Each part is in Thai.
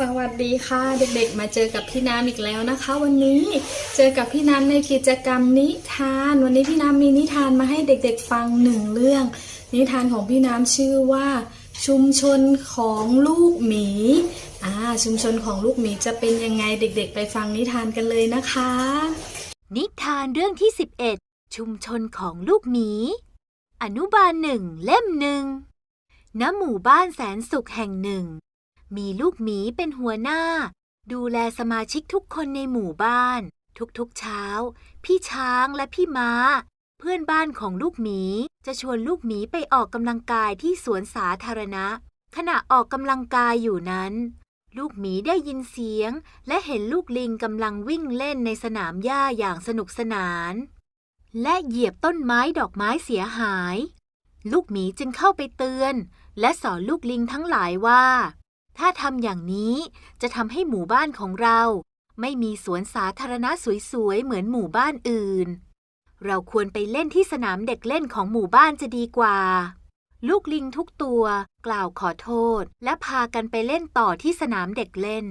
สวัสดีค่ะเด็กๆ มาเจอกับพี่น้ำอีกแล้วนะคะ วันนี้เจอกับพี่น้ำในกิจกรรมนิทาน วันนี้พี่น้ำมีนิทานมาให้เด็กๆฟังหนึ่งเรื่อง นิทานของพี่น้ำชื่อว่า ชุมชนของลูกหมีอ่าชุมชนของลูกหมีจะเป็นยังไงเด็กๆ ไปฟังนิทานกันเลยนะคะ นิทานเรื่องที่ 11 ชุมชนของลูกหมี อนุบาลหนึ่งเล่มหนึ่งณหมู่บ้านแสนสุขแห่งหนึ่ง มีลูกหมีเป็นหัวหน้า ดูแลสมาชิกทุกคนในหมู่บ้าน ทุกๆเช้า พี่ช้างและพี่ม้า เพื่อนบ้านของลูกหมีจะชวนลูกหมีไปออกกำลังกายที่สวนสาธารณะ ขณะออกกำลังกายอยู่นั้น ลูกหมีได้ยินเสียง และเห็นลูกลิงกำลังวิ่งเล่นในสนามหญ้าอย่างสนุกสนาน และเหยียบต้นไม้ดอกไม้เสียหาย ลูกหมีจึงเข้าไปเตือน และสอนลูกลิงทั้งหลายว่า ถ้าทำอย่างนี้จะทำให้หมู่บ้านของเรา ไม่มีสวนสาธารณะสวยๆ เหมือนหมู่บ้านอื่น เราควรไปเล่นที่สนามเด็กเล่นของหมู่บ้านจะดีกว่า ลูกลิงทุกตัว กล่าวขอโทษ และพากันไปเล่นต่อที่สนามเด็กเล่น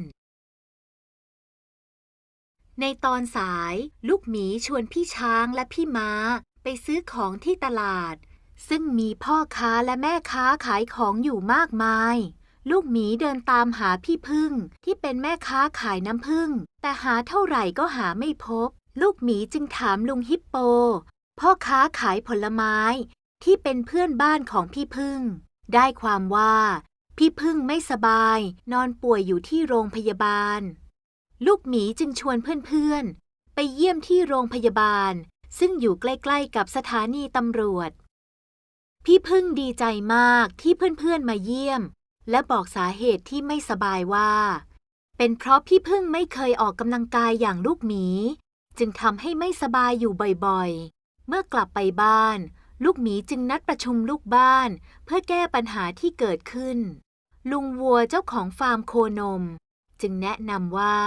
ในตอนสาย ลูกหมีชวนพี่ช้างและพี่ม้า ไปซื้อของที่ตลาด ซึ่งมีพ่อค้าและแม่ค้าขายของอยู่มากมาย ลูกหมีเดินตามหาพี่พึ่งที่เป็นแม่ค้าขายน้ำผึ้งแต่หาเท่าไหร่ก็หาไม่พบ ลูกหมีจึงถามลุงฮิปโป พ่อค้าขายผลไม้ที่เป็นเพื่อนบ้านของพี่พึ่ง ได้ความว่า พี่พึ่งไม่สบาย นอนป่วยอยู่ที่โรงพยาบาล ลูกหมีจึงชวนเพื่อนๆ ไปเยี่ยมที่โรงพยาบาล ซึ่งอยู่ใกล้ๆกับสถานีตำรวจ พี่พึ่งดีใจมากที่เพื่อนๆมาเยี่ยม และบอกสาเหตุที่ไม่สบายว่า เป็นเพราะพี่พึ่งไม่เคยออกกำลังกายอย่างลูกหมี จึงทำให้ไม่สบายอยู่บ่อยๆ เมื่อกลับไปบ้าน ลูกหมีจึงนัดประชุมลูกบ้าน เพื่อแก้ปัญหาที่เกิดขึ้น ลุงวัวเจ้าของฟาร์มโคนม จึงแนะนำว่า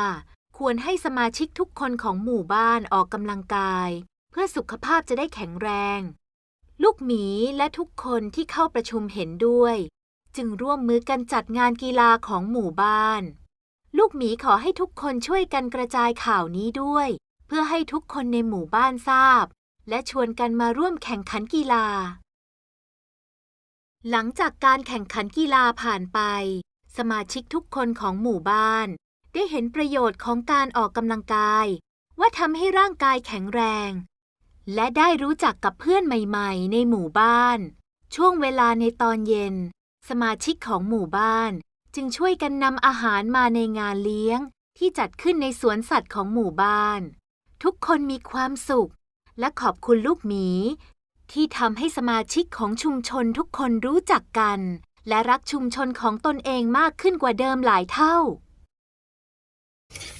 ควรให้สมาชิกทุกคนของหมู่บ้านออกกำลังกาย เพื่อสุขภาพจะได้แข็งแรง ลูกหมีและทุกคนที่เข้าประชุมเห็นด้วย จึงร่วมมือกันจัดงานกีฬาของหมู่บ้าน ลูกหมีขอให้ทุกคนช่วยกันกระจายข่าวนี้ด้วย เพื่อให้ทุกคนในหมู่บ้านทราบ และชวนกันมาร่วมแข่งขันกีฬา หลังจากการแข่งขันกีฬาผ่านไป สมาชิกทุกคนของหมู่บ้าน ได้เห็นประโยชน์ของการออกกำลังกาย ว่าทำให้ร่างกายแข็งแรง และได้รู้จักกับเพื่อนใหม่ ๆ ในหมู่บ้านช่วงเวลาในตอนเย็น สมาชิกของหมู่บ้าน จึงช่วยกันนำอาหารมาในงานเลี้ยงที่จัดขึ้นในสวนสัตว์ของหมู่บ้าน ทุกคนมีความสุข และขอบคุณลูกหมี ที่ทำให้สมาชิกของชุมชนทุกคนรู้จักกัน และรักชุมชนของตนเองมากขึ้นกว่าเดิมหลายเท่า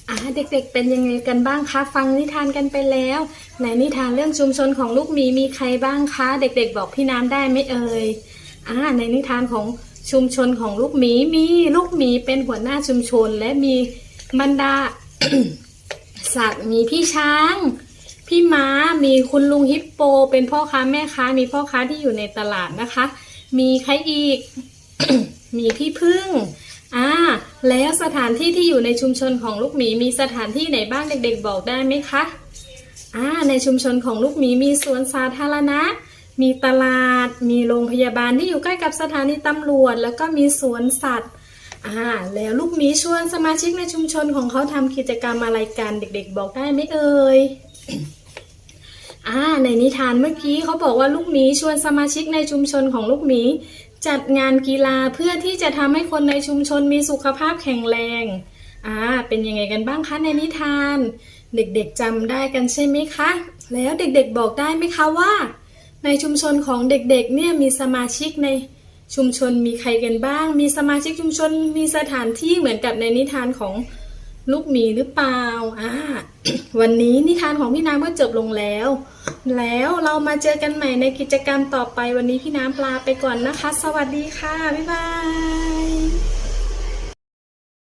อ่าเด็กๆ เป็นยังไงกันบ้างคะ ฟังนิทานกันไปแล้ว ในนิทานเรื่องชุมชนของลูกหมีมีใครบ้างคะ เด็กๆ บอกพี่น้ำได้ไหมเอ่ย อ่าในนิทานของชุมชนของลูกหมีมีลูกหมีเป็นหัวหน้าชุมชน และมีบรรดาสัตว์มีพี่ช้าง พี่ม้ามีคุณลุงฮิปโป เป็นพ่อค้าแม่ค้า มีพ่อค้าที่อยู่ในตลาดนะคะ มีใครอีก มีพี่พึ่งอ่าแล้วสถานที่ที่อยู่ในชุมชนของลูกหมีมีสถานที่ไหนบ้างเด็ก ๆ บอกได้ไหมคะอ่าในชุมชนของลูกหมีมีสวนสาธารณะ มีตลาด มีโรงพยาบาลที่อยู่ใกล้กับสถานีตำรวจ แล้วก็มีสวนสัตว์อ่าแล้วลูกหมีชวนสมาชิกในชุมชนของเขาทำกิจกรรมอะไรกันเด็ก ๆ บอกได้ไหมเอ่ยอ่าในนิทานเมื่อกี้เขาบอกว่าลูกหมีชวนสมาชิกในชุมชนของลูกหมี จัดงานกีฬาเพื่อที่จะทำให้คนในชุมชนมีสุขภาพแข็งแรงอ่าเป็นยังไงกันบ้างคะในนิทาน เด็กๆจำได้กันใช่ไหมคะ แล้วเด็กๆบอกได้ไหมคะว่า ในชุมชนของเด็กๆเนี่ยมีสมาชิกในชุมชนมีใครกันบ้าง มีสมาชิกชุมชนมีสถานที่เหมือนกับในนิทานของลูกหมีหรือเปล่าอ่าวันนี้นิทานของพี่น้ำก็จบลงแล้ว แล้วเรามาเจอกันใหม่ในกิจกรรมต่อไปวันนี้พี่น้ำปลาไปก่อนนะคะ สวัสดีค่ะ บ๊ายบาย